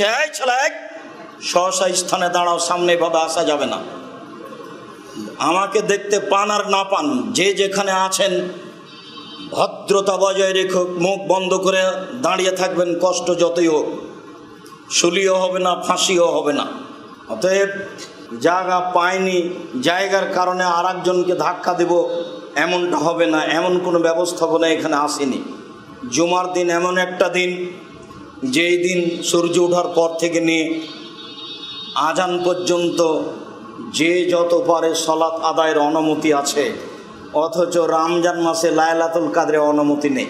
সেই ছেলে সহসা স্থানে দাঁড়াও, সামনে ভাবে আসা যাবে না। আমাকে দেখতে পান আর না পান, যে যেখানে আছেন, ভদ্রতা বজায় রেখে মুখ বন্ধ করে দাঁড়িয়ে থাকবেন, কষ্ট যতই হোক। শুলিও হবে না, ফাঁসিও হবে না। অতএব জায়গা পায়নি জায়গার কারণে আর একজনকে ধাক্কা দেব, এমনটা হবে না, এমন কোনো ব্যবস্থাপনা এখানে আসেনি। জুমার দিন এমন একটা দিন যেই দিন সূর্য ওঠার পর থেকে নিয়ে আজান পর্যন্ত যে যত পারে সলাৎ আদায়ের অনুমতি আছে, অথচ রামজান মাসে লায়লাতুল কাদরে অনুমতি নেই।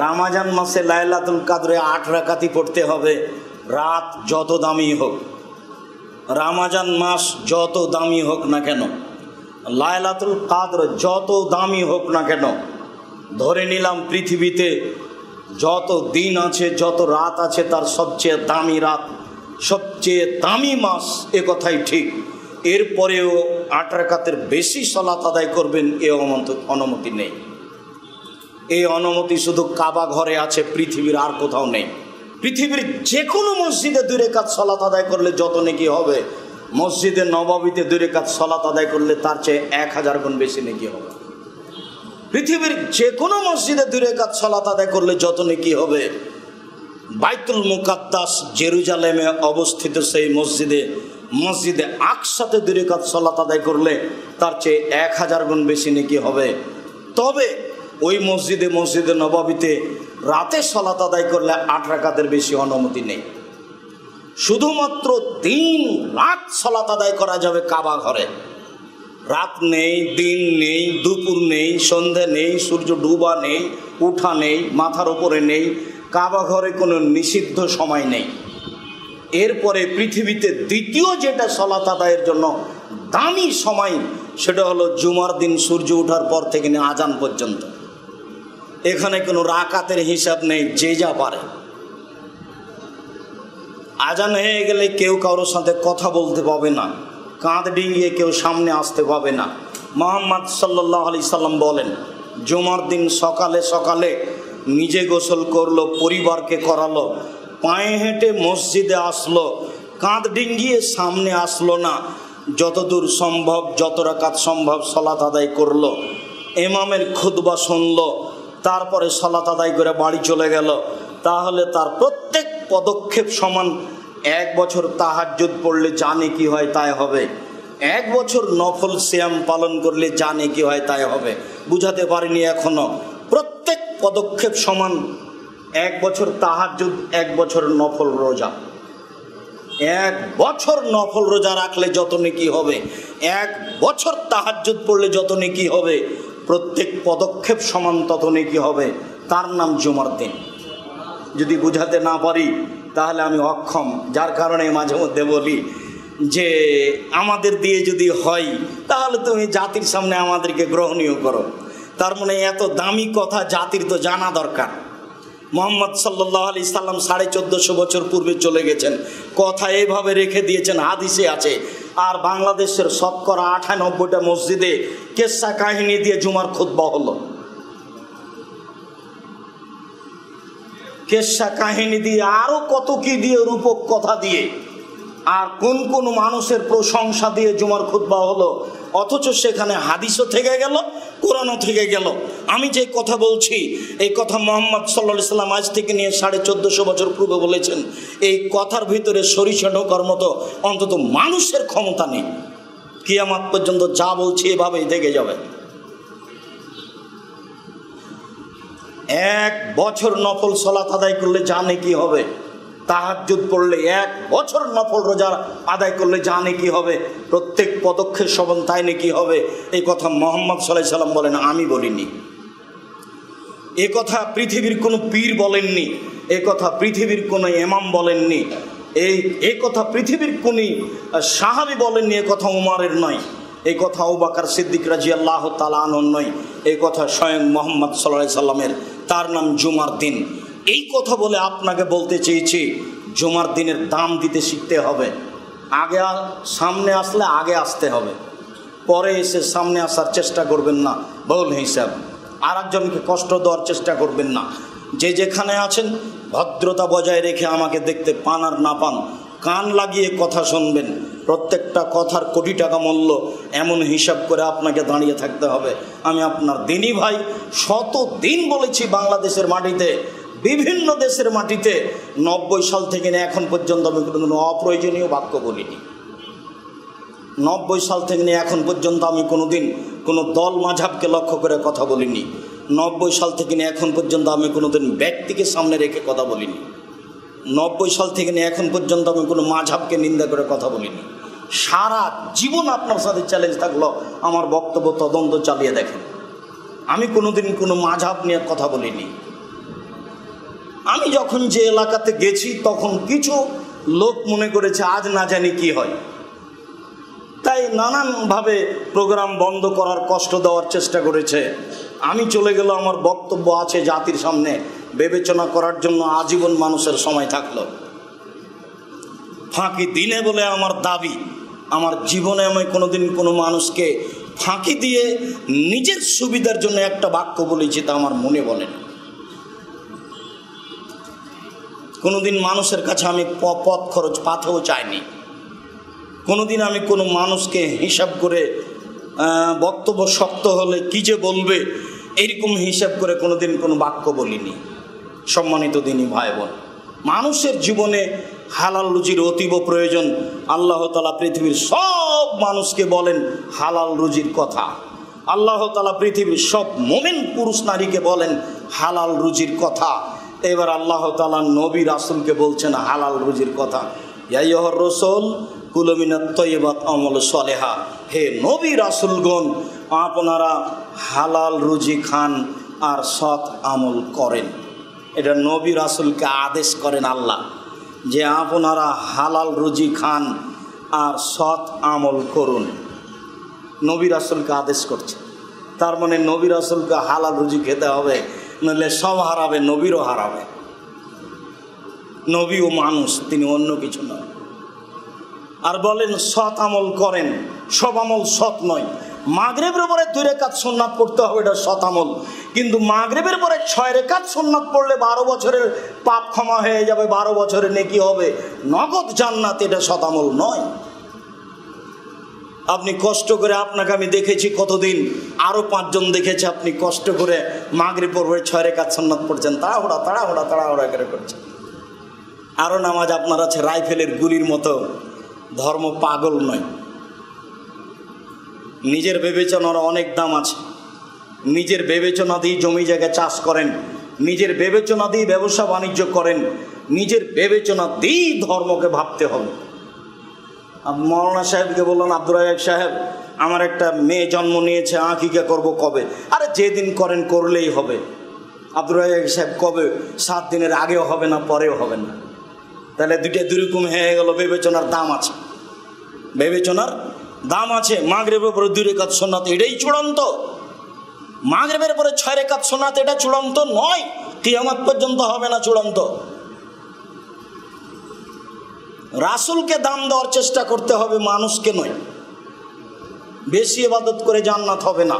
রামাজান মাসে লায়লাতুল কাদরে আট রাকাতি পড়তে হবে, রাত যত দামি হোক। রামাজান মাস যত দামি হোক না কেন লায়লাতুল কাদর যত দামি হোক না কেন, ধরে নিলাম পৃথিবীতে যত দিন আছে, যত রাত আছে, তার সবচেয়ে দামি রাত, সবচেয়ে দামি মাস এ কথাই ঠিক। এরপরেও আট রাকাতের বেশি সলাত আদায় করবেন, এ অনুমতি অনুমতি নেই। এই অনুমতি শুধু কাবা ঘরে আছে, পৃথিবীর আর কোথাও নেই। পৃথিবীর যে কোনো মসজিদে দূরে কাজ সলাত আদায় করলে যত নাকি হবে, মসজিদে নবাবিতে দূরে কাজ সলাত আদায় করলে তার চেয়ে এক হাজার গুণ বেশি নাকি হবে। পৃথিবীর যে কোনো মসজিদে দূরে কাজ সলাত আদায় করলে যত নাকি হবে? বাইতুল মুকাদ্দাস জেরুজালেমে অবস্থিত সেই মসজিদে মসজিদে আকসাতে দূরে কাজ সলাত আদায় করলে তার চেয়ে এক হাজার গুণ বেশি নাকি হবে। তবে ওই মসজিদে মসজিদে নবাবিতে রাতে সলাত আদায় করলে আট রাকাতের বেশি অনুমতি নেই। শুধুমাত্র তিন রাত সলাত আদায় করা যাবে কাবা ঘরে। রাত নেই, দিন নেই, দুপুর নেই, সন্ধে নেই, সূর্য ডুবা নেই, উঠা নেই, মাথার উপরে নেই, কাবা ঘরে কোনো নিষিদ্ধ সময় নেই। এরপরে পৃথিবীতে দ্বিতীয় যেটা সলাত আদায়ের জন্য দামি সময়, সেটা হলো জুমার দিন সূর্য ওঠার পর থেকে নিয়ে আজান পর্যন্ত। এখানে কোনো রাকাতের হিসাব নেই, যে যা পারে। আজান হয়ে গেলে কেউ কারোর সাথে কথা বলতে পাবে না। কাঁধ ডিঙিয়ে কেউ সামনে আসতে পাবে না। মোহাম্মদ সাল্লাহ আলি সাল্লাম বলেন, জুমার দিন সকালে সকালে নিজে গোসল করল, পরিবারকে করালো, পায়ে হেঁটে মসজিদে আসলো, কাঁধ ডিঙ্গিয়ে সামনে আসলো না, যতদূর সম্ভব, যত রাকাত সম্ভব সলাত আদায় করল। এমামের খুদবা শুনলো, তারপরে সলাত আদায় করে বাড়ি চলে গেল। তাহলে তার প্রত্যেক পদক্ষেপ সমান এক বছর তাহাজ্জুদ পড়লে জানে কি হয় তাই হবে। এক বছর নফল শ্যাম পালন করলে জানে কি হয় তাই হবে। বুঝাতে পারিনি এখনও। প্রত্যেক পদক্ষেপ সমান এক বছর তাহাজ্জুদ, এক বছর নফল রোজা। এক বছর নফল রোজা রাখলে যত নেকি হবে? এক বছর তাহাজ্জুদ পড়লে যত নেকি হবে? প্রত্যেক পদক্ষেপ সমান তত নেকি হবে? তার নাম জুমার দিন। যদি বুঝাতে না পারি তাহলে আমি অক্ষম। যার কারণে মাঝে মধ্যে বলি যে, আমাদের দিয়ে যদি হয়, তাহলে তুমি জাতির সামনে আমাদেরকে গ্রহণীয় করো। তার মানে এত দামি কথা জাতির তো জানা দরকার। মোহাম্মদ সাল্লাহ আলি সাল্লাম সাড়ে চোদ্দোশো বছর পূর্বে চলে গেছেন। কথা এভাবে রেখে দিয়েছেন, হাদিসে আছে। আর বাংলাদেশের শতকরা আটানব্বইটা মসজিদে কেসা কাহিনী দিয়ে জুমার খুদ্া হলো। কেসা কাহিনী দিয়ে আরও কত কি দিয়ে রূপক কথা দিয়ে। আর কোন কোন মানুষের প্রশংসা দিয়ে জুমার খুদ্া হলো? অথচ সেখানে হাদিসও থেকে গেল, কোরআনও থেকে গেল। আমি যে কথা বলছি, এই কথা মোহাম্মদ সাল্লা সাল্লাম আজ থেকে নিয়ে সাড়ে চোদ্দশো বছর পূর্বে বলেছেন, এই কথার ভিতরে সরিষা ঢোকার মতো অন্তত মানুষের ক্ষমতা নেই। কিয়ামাত পর্যন্ত যা বলছি এভাবেই থেকে যাবে। এক বছর নফল সলাত আদায় করলে জানে কি হবে? তাহাজ্জুদ পড়লে এক বছর নফল রোজা আদায় করলে জানে কি হবে? প্রত্যেক পদক্ষেপ সবন তাই নাকি হবে? এই কথা মোহাম্মদ সাল্লাহ সাল্লাম বলেন, আমি বলিনি। এ কথা পৃথিবীর কোনো পীর বলেননি, এ কথা পৃথিবীর কোনো এমাম বলেননি এই এ কথা পৃথিবীর কোনই সাহাবি বলেননি, এ কথা উমারের নয় এই কথা ওবাকার সিদ্দিক রাজি আল্লাহ তালানন নয় এই কথা স্বয়ং মোহাম্মদ সাল্লাহ সাল্লামের তার নাম জুমার দিন। এই কথা বলে আপনাকে বলতে চেয়েছি, জুমার দিনের দাম দিতে শিখতে হবে। আগে সামনে আসলে আগে আসতে হবে। পরে এসে সামনে আসার চেষ্টা করবেন না। বহুল হিসাব আর একজনকে কষ্ট দেওয়ার চেষ্টা করবেন না। যে যেখানে আছেন, ভদ্রতা বজায় রেখে আমাকে দেখতে পান আর না পান। কান লাগিয়ে কথা শুনবেন। প্রত্যেকটা কথার কোটি টাকা মূল্য এমন হিসাব করে আপনাকে দাঁড়িয়ে থাকতে হবে। আমি আপনার দিনই ভাই শত দিন বলেছি বাংলাদেশের মাটিতে, বিভিন্ন দেশের মাটিতে। নব্বই সাল থেকে নিয়ে এখন পর্যন্ত আমি কোনো অপ্রয়োজনীয় বাক্য বলিনি। নব্বই সাল থেকে নিয়ে এখন পর্যন্ত আমি কোনো দিন কোনো দল মাঝাবকে লক্ষ্য করে কথা বলিনি। নব্বই সাল থেকে নিয়ে এখন পর্যন্ত আমি কোনো দিন ব্যক্তিকে সামনে রেখে কথা বলিনি। নব্বই সাল থেকে নিয়ে এখন পর্যন্ত আমি কোনো মাঝাবকে নিন্দা করে কথা বলিনি। সারা জীবন আপনার সাথে চ্যালেঞ্জ থাকল, আমার বক্তব্য, তদন্ত চালিয়ে দেখেন। আমি কোনোদিন কোনো মাঝাব নিয়ে কথা বলিনি। আমি যখন যে এলাকাতে গেছি, তখন কিছু লোক মনে করেছে, আজ না জানি কি হয়। তাই নানানভাবে প্রোগ্রাম বন্ধ করার কষ্ট দেওয়ার চেষ্টা করেছে। আমি চলে গেল আমার বক্তব্য আছে জাতির সামনে। বিবেচনা করার জন্য আজীবন মানুষের সময় থাকল। ফাঁকি দিনে বলে আমার দাবি, আমার জীবনে আমি কোনোদিন কোনো মানুষকে ফাঁকি দিয়ে নিজের সুবিধার জন্য একটা বাক্য বলেছি তা আমার মনে বলে না। কোনোদিন মানুষের কাছে আমি পথ খরচ পাথেও চাইনি। কোনোদিন আমি কোনো মানুষকে হিসাব করে বক্তব্য শক্ত হলে কি যে বলবে এইরকম হিসাব করে কোনোদিন কোনো বাক্য বলিনি। সম্মানিত দিনী ভাই বোন, মানুষের জীবনে হালাল রুজির অতীব প্রয়োজন। আল্লাহ তালা পৃথিবীর সব মানুষকে বলেন হালাল রুজির কথা। আল্লাহ তালা পৃথিবীর সব মোমেন পুরুষ নারীকে বলেন হালাল রুজির কথা। এবার আল্লাহ তালা নবী রাসুলকে বলছেন হালাল রুজির কথা। ইয়াইহর রসুল কুলমিনাত তৈবাত আমল সলেহা। হে নবী রাসুলগণ, আপনারা হালাল রুজি খান আর সৎ আমল করেন। এটা নবী রাসুলকে আদেশ করেন আল্লাহ যে আপনারা হালাল রুজি খান আর সৎ আমল করুন। নবী রাসুলকে আদেশ করছে। তার মানে নবী রাসুলকে হালাল রুজি খেতে হবে নইলে সব হারাবে, নবীরও হারাবে। নবী ও মানুষ, তিনি অন্য কিছু নয়। আর বলেন, সৎ আমল করেন। সব আমল সৎ নয়। মাগরেবের পরে দুই রেখাত সোননাথ পড়তে হবে, এটা শতামল কিন্তু মাগরেবের পরে ছয় রেখাত সোননাথ পড়লে বারো বছরের পাপ ক্ষমা হয়ে যাবে, বারো বছরে নেকি হবে। নগদ জান্নাত এটা শতামল নয়। আপনি কষ্ট করে, আপনাকে আমি দেখেছি কতদিন আরও পাঁচজন দেখেছে আপনি কষ্ট করে মাগরি পড়বে ছয় রেখাত সোননাথ পড়ছেন, তাড়াহুড়া তাড়াহুড়া তাড়াহুড়া করে করছেন। আরও নামাজ আপনার আছে রাইফেলের গুলির মতো, ধর্ম পাগল নয়। নিজের বিবেচনার অনেক দাম আছে। নিজের বিবেচনা দিয়ে জমি জায়গা চাষ করেন, নিজের বিবেচনা দিয়ে ব্যবসা বাণিজ্য করেন, নিজের বিবেচনা দিয়েই ধর্মকে ভাবতে হবে। মৌলানা সাহেবকে বললেন, আব্দুর রাজাক সাহেব, আমার একটা মেয়ে জন্ম নিয়েছে, আঁকিকা করব কবে? আরে যেদিন করেন, করলেই হবে। আব্দুর রাজাক সাহেব কবে? সাত দিনের আগেও হবে না, পরেও হবে না। তাহলে দুইটা দুরকম হয়ে গেল, বিবেচনার দাম আছে। বিবেচনার দাম আছে, মাগরেবের পরে দুই রেখাত সোনাত এটাই চূড়ান্ত। মাগরেবের পরে ছয় রেখাত সোনাত এটা চূড়ান্ত নয়, কিয়ামত পর্যন্ত হবে না চূড়ান্ত। রাসুলকে দাম দেওয়ার চেষ্টা করতে হবে, মানুষকে নয়। বেশি ইবাদত করে জান্নাত হবে না।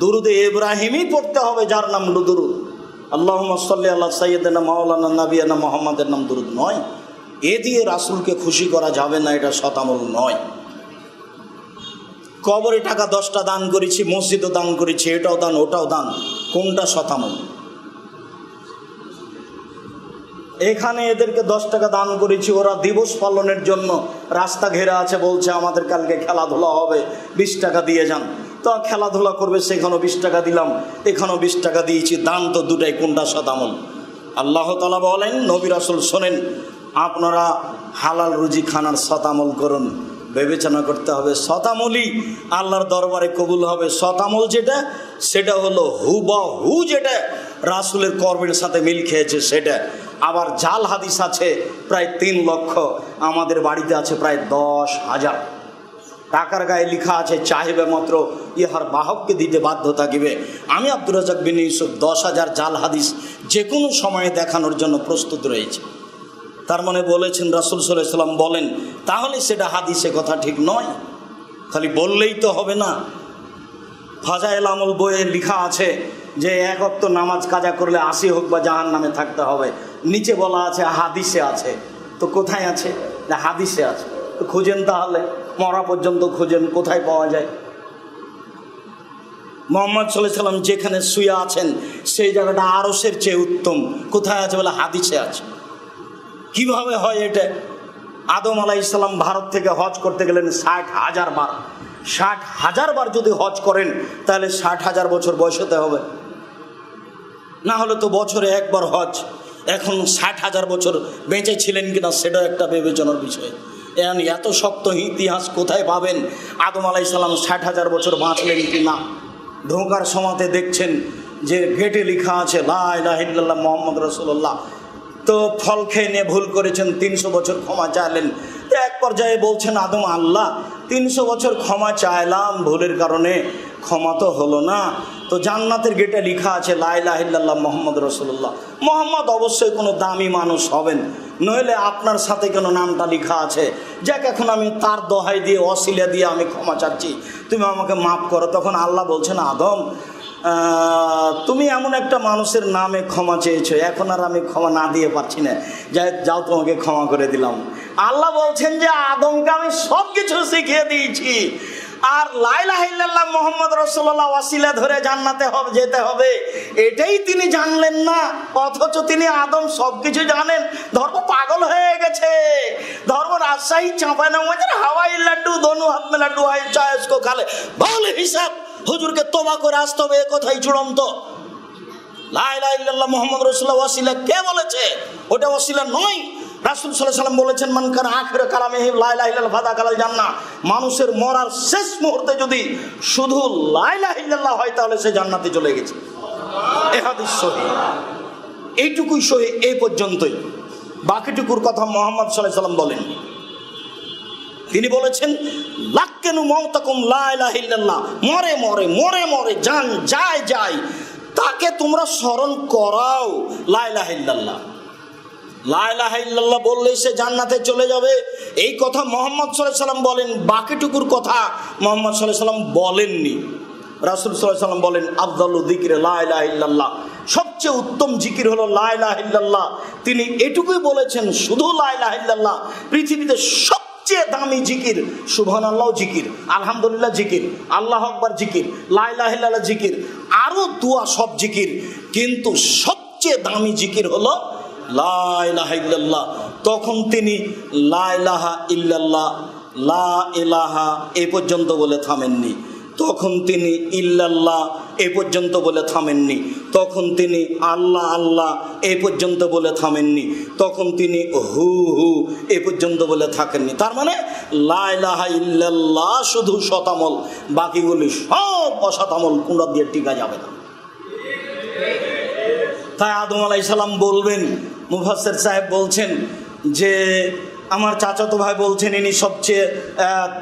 দুরুদে ইব্রাহিমই পড়তে হবে, যার নাম দুরুদ আল্লাহ সাল্লি আল্লাহ সাইয়েদানা মাওলানা নাবিয়ানা মোহাম্মদের নাম দুরুদ নয়। এ দিয়ে রাসুলকে খুশি করা যাবে না, এটা শতামল নয়। কবরে টাকা দশটা দান করেছি, মসজিদও দান করেছি, এটাও দান, ওটাও দান, কোনটা শতামল এখানে এদেরকে দশ টাকা দান করেছি, ওরা দিবস পালনের জন্য রাস্তা ঘেরা আছে, বলছে আমাদের কালকে খেলাধুলা হবে, বিশ টাকা দিয়ে যান। তো খেলাধুলা করবে, সেখানেও বিশ টাকা দিলাম, এখানেও বিশ টাকা দিয়েছি, দান তো দুটাই, কোনটা শতামল আল্লাহ তালা বলেন নবী রাসুল শোনেন, আপনারা হালাল রুজি খানার শতামল করুন। বিবেচনা করতে হবে। শতামলই আল্লাহর দরবারে কবুল হবে। শতামল যেটা, সেটা হলো হু বা হু যেটা, রাসুলের কর্মের সাথে মিল খেয়েছে সেটা। আবার জাল হাদিস আছে, প্রায় তিন লক্ষ, আমাদের বাড়িতে আছে প্রায় দশ হাজার। টাকার গায়ে লিখা আছে, চাহিবে মাত্র, ইহার বাহককে দিতে বাধ্য থাকিবে। আমি আব্দুর রাজাক বিন ইউসুফ, দশ হাজার জাল হাদিস যে কোনো সময়ে দেখানোর জন্য প্রস্তুত রয়েছে। তার মানে বলেছেন রাসুল সাল্লাম বলেন, তাহলে সেটা হাদিসে কথা ঠিক নয়। খালি বললেই তো হবে না। ফাজাইল আমল বইয়ে লেখা আছে যে এক অক্ত নামাজ কাজা করলে আসি হোক বা জাহান নামে থাকতে হবে। নিচে বলা আছে হাদিসে আছে। তো কোথায় আছে? না, হাদিসে আছে। তো খুঁজেন তাহলে, মরা পর্যন্ত খুঁজেন, কোথায় পাওয়া যায়? মোহাম্মদ সাল্লাহ সাল্লাম যেখানে শুয়ে আছেন, সেই জায়গাটা আরসের চেয়ে উত্তম। কোথায় আছে বলে হাদিসে আছে। কীভাবে হয় এটা? আদম আলাহ ইসলাম ভারত থেকে হজ করতে গেলেন ষাট হাজার বার। ষাট হাজার বার যদি হজ করেন, তাহলে ষাট হাজার বছর বয়স হতে হবে। না হলে তো বছরে একবার হজ। এখন ষাট হাজার বছর বেঁচে ছিলেন কিনা, সেটাও একটা বিবেচনার বিষয়। এখন এত শক্ত ইতিহাস কোথায় পাবেন? আদম আলাই সাল্লাম ষাট হাজার বছর বাঁচলেন কি না ঢোকার সময়তে দেখছেন যে গেটে লেখা আছে লাহ মোহাম্মদ রসুল্লাহ তো ফল খেয়ে নিয়ে ভুল করেছেন, তিনশো বছর ক্ষমা চাইলেন। এক পর্যায়ে বলছেন, আদম, আল্লাহ, তিনশো বছর ক্ষমা চাইলাম ভুলের কারণে, ক্ষমা তো হলো না। তো জান্নাতের গেটে লিখা আছে লাইলাহিল্লাহ মোহাম্মদ রসুল্লাহ মোহাম্মদ অবশ্যই কোনো দামি মানুষ হবেন, নইলে আপনার সাথে কেন নামটা লেখা আছে, যাক, এখন আমি তার দোহাই দিয়ে অশিলা দিয়ে আমি ক্ষমা চাচ্ছি। তুমি আমাকে মাফ করো। তখন আল্লাহ বলছেন, আদম তুমি এমন একটা মানুষের নামে ক্ষমা চেয়েছো, এখন আর আমি ক্ষমা না দিয়ে পারছি না। যাই যাও তোমাকে ক্ষমা করে দিলাম। আল্লাহ বলছেন যে আদমকে আমি সব কিছু শিখিয়ে দিয়েছি। আর লাইলাহিল্লাহ মোহাম্মদ রসোল্লাহ ওয়াসিলা ধরে জান্নাতে হবে, যেতে হবে। এটাই তিনি জানলেন না, অথচ তিনি আদম সব কিছু জানেন। ধর্ম পাগল হয়ে গেছে। ধর্ম রাজশাহী চাঁপায় না হাওয়াই লাড্ডু, দনু হাত লাড্ডু হাই চায়সকো খালে। বল হিসাব। হুজুরকে তোবা করে আসতে হবে, এ কথাই চূড়ান্ত। মোহাম্মদ রসুল্লাহ কে বলেছে? ওটা নয়। কালাল জান্না মানুষের মরার শেষ মুহূর্তে যদি শুধু লাইলাহ হয়, তাহলে সে জান্নাতে চলে গেছে। এইটুকুই সহি, এই পর্যন্তই। বাকিটুকুর কথা মোহাম্মদ সাল্লাহ সাল্লাম বলেন। তিনি বলেছেন, লাক্কেনু মৌতাকুম লাইলাহিল্লাহ মরে মরে মরে মরে, যান, যায় যায়। তাকে তোমরা স্মরণ করাও লাইলাহিল্লাহ লাইলাহিল্লাহ বললেই সে জান্নাতে চলে যাবে। এই কথা মোহাম্মদ সাল্লাহ সাল্লাম বলেন, বাকিটুকুর কথা মোহাম্মদ সাল্লাহ সাল্লাম বলেননি। রাসুল সাল্লাহ সাল্লাম বলেন, আফদাল দিকিরে লাইলাহিল্লাহ সবচেয়ে উত্তম জিকির হলো লাইলাহিল্লাহ তিনি এটুকুই বলেছেন, শুধু লাইলাহিল্লাহ পৃথিবীতে সব সবচেয়ে দামি জিকির সুবহান আল্লাহ জিকির, আলহামদুলিল্লাহ জিকির, আল্লাহ আকবর জিকির লাইলাহ জিকির আরও দুয়া সব জিকির। কিন্তু সবচেয়ে দামি জিকির হলো লাইলাহা ইল্লাল্লাহ। তখন তিনি লাইলাহা ইল্লাল্লাহ, লা এলাহা এ পর্যন্ত বলে থামেননি। তখন তিনি ইল্লাল্লাহ, এ পর্যন্ত বলে থামেননি। তখন তিনি আল্লাহ আল্লাহ, এ পর্যন্ত বলে থামেননি। তখন তিনি হু হু, এ পর্যন্ত বলে থাকেননি। তার মানে লাইলাহা ইল্লাল্লাহ শুধু শতামল বাকিগুলি সব অশতামল কুণ্ডা দিয়ে টিকা যাবে না। তাই আদম আলাই সালাম বলবেন মুফাসের সাহেব বলছেন যে আমার চাচাতো ভাই বলছেন, ইনি সবচেয়ে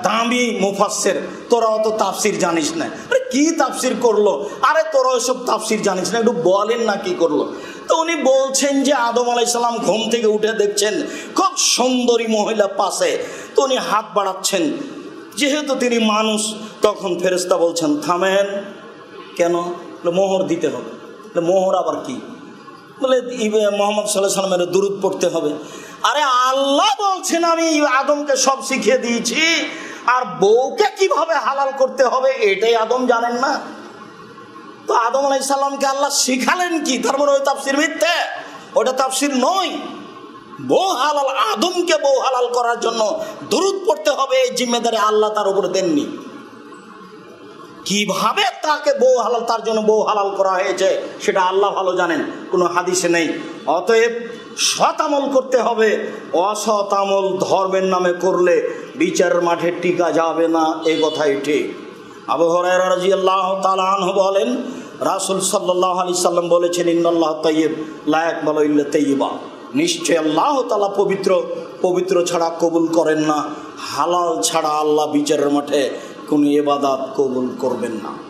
দামি মুফাসের তোরা অত তাফসির জানিস না। আরে, কি তাফসির করল? আরে তোরা ওইসব তাফসির জানিস না, একটু বলেন না কি করল? তো উনি বলছেন যে, আদম আলাই সালাম ঘুম থেকে উঠে দেখছেন, খুব সুন্দরী মহিলা পাশে। তো উনি হাত বাড়াচ্ছেন। যেহেতু তিনি মানুষ, তখন ফেরেস্তা বলছেন, থামেন, কেন? মোহর দিতে হবে। মোহর আবার কি? বলে মোহাম্মদ সাল্লাহ সাল্লামের দুরুদ পড়তে হবে। আরে আল্লাহ বলছেন, আমি আদমকে সব শিখিয়ে দিয়েছি। আর বউকে কীভাবে হালাল করতে হবে, এটাই আদম জানেন না। তো আদম আলাই সাল্লামকে আল্লাহ শিখালেন কি? তার মানে ওই তাফসির মিথ্যে, ওটা তাফসির নয়। বউ হালাল, আদমকে বউ হালাল করার জন্য দুরুদ পড়তে হবে, এই জিম্মেদারি আল্লাহ তার উপরে দেননি। কীভাবে তাকে বউ হালাল, তার জন্য বউ হালাল করা হয়েছে, সেটা আল্লাহ ভালো জানেন, কোনো হাদিসে নেই। অতএব সৎ আমল করতে হবে, অসৎ আমল ধর্মের নামে করলে বিচারের মাঠে টিকা যাবে না, এই কথাই ঠিক। আবু রাদিয়াল্লাহু আল্লাহ তালাহ বলেন, রাসুল সাল্লাহ আলি সাল্লাম বলেছেন, ইন্নাল্লাহ তৈব লায়ক বলো ইল্লা তৈবা নিশ্চয় আল্লাহ তালা পবিত্র পবিত্র ছাড়া কবুল করেন না। হালাল ছাড়া আল্লাহ বিচারের মাঠে কোনো এবাদাত কবুল করবেন না।